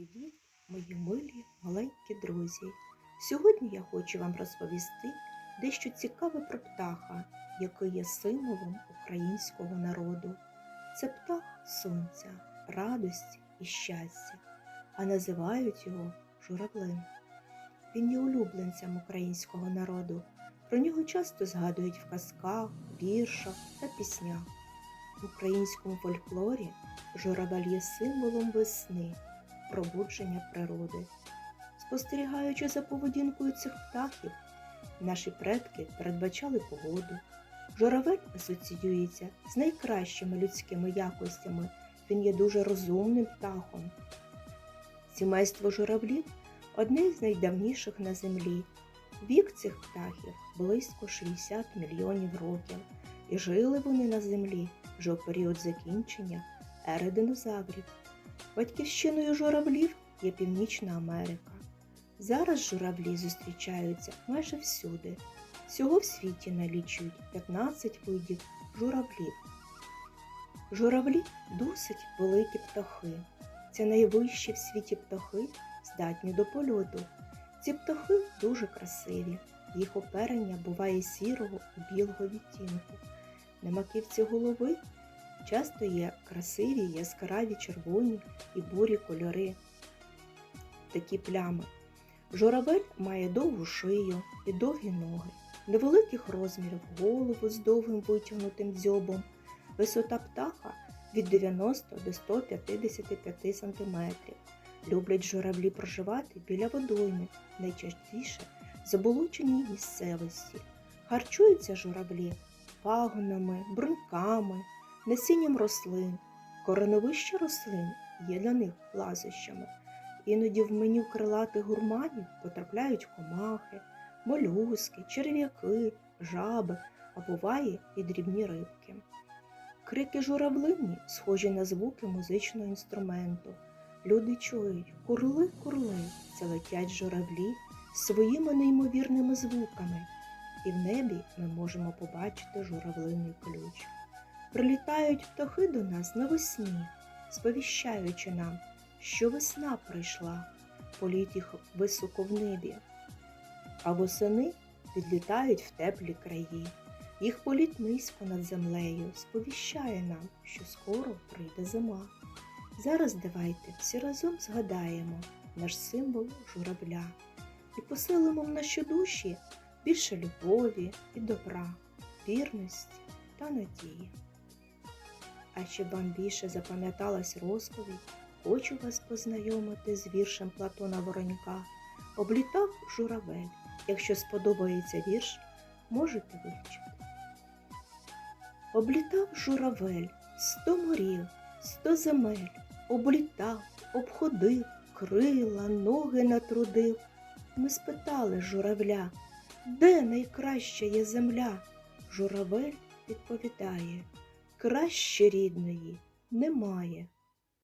Привіт, мої милі маленькі друзі! Сьогодні я хочу вам розповісти дещо цікаве про птаха, який є символом українського народу. Це птах сонця, радості і щастя, а називають його журавлем. Він є улюбленцем українського народу. Про нього часто згадують в казках, віршах та піснях. В українському фольклорі журавель є символом весни, пробудження природи. Спостерігаючи за поведінкою цих птахів, наші предки передбачали погоду. Журавель асоціюється з найкращими людськими якостями. Він є дуже розумним птахом. Сімейство журавлів одне з найдавніших на землі. Вік цих птахів близько 60 мільйонів років, і жили вони на землі вже у період закінчення ери динозаврів. Батьківщиною журавлів є Північна Америка. Зараз журавлі зустрічаються майже всюди. Всього в світі налічують 15 видів журавлів. Журавлі досить великі птахи. Це найвищі в світі птахи, здатні до польоту. Ці птахи дуже красиві. Їх оперення буває сірого і білого відтінку. На маківці голови часто є красиві яскраві червоні і бурі кольори. Такі плями. Журавель має довгу шию і довгі ноги, невеликих розмірів голову з довгим витягнутим дзьобом. Висота птаха від 90 до 155 см. Люблять журавлі проживати біля водойми, найчастіше в заболоченій місцевості. Харчуються журавлі пагонами, бруньками, насінням рослин. Кореновище рослин є для них лазощами. Іноді в меню крилатих гурманів потрапляють комахи, молюски, черв'яки, жаби, а буває і дрібні рибки. Крики журавлині схожі на звуки музичного інструменту. Люди чують курли, курли, це летять журавлі своїми неймовірними звуками, і в небі ми можемо побачити журавлиний ключ. Прилітають птахи до нас навесні, сповіщаючи нам, що весна прийшла, політ їх високо в небі, а восени відлітають в теплі краї. Їх політ низько над землею сповіщає нам, що скоро прийде зима. Зараз давайте всі разом згадаємо наш символ журавля і поселимо в наші душі більше любові і добра, вірності та надії. А щоб вам більше запам'яталась розповідь, хочу вас познайомити з віршем Платона Воронька. Облітав журавель. Якщо сподобається вірш, можете вивчити. Облітав журавель сто морів, сто земель, облітав, обходив, крила, ноги натрудив. Ми спитали журавля, де найкраща є земля? Журавель відповідає, краще рідної немає.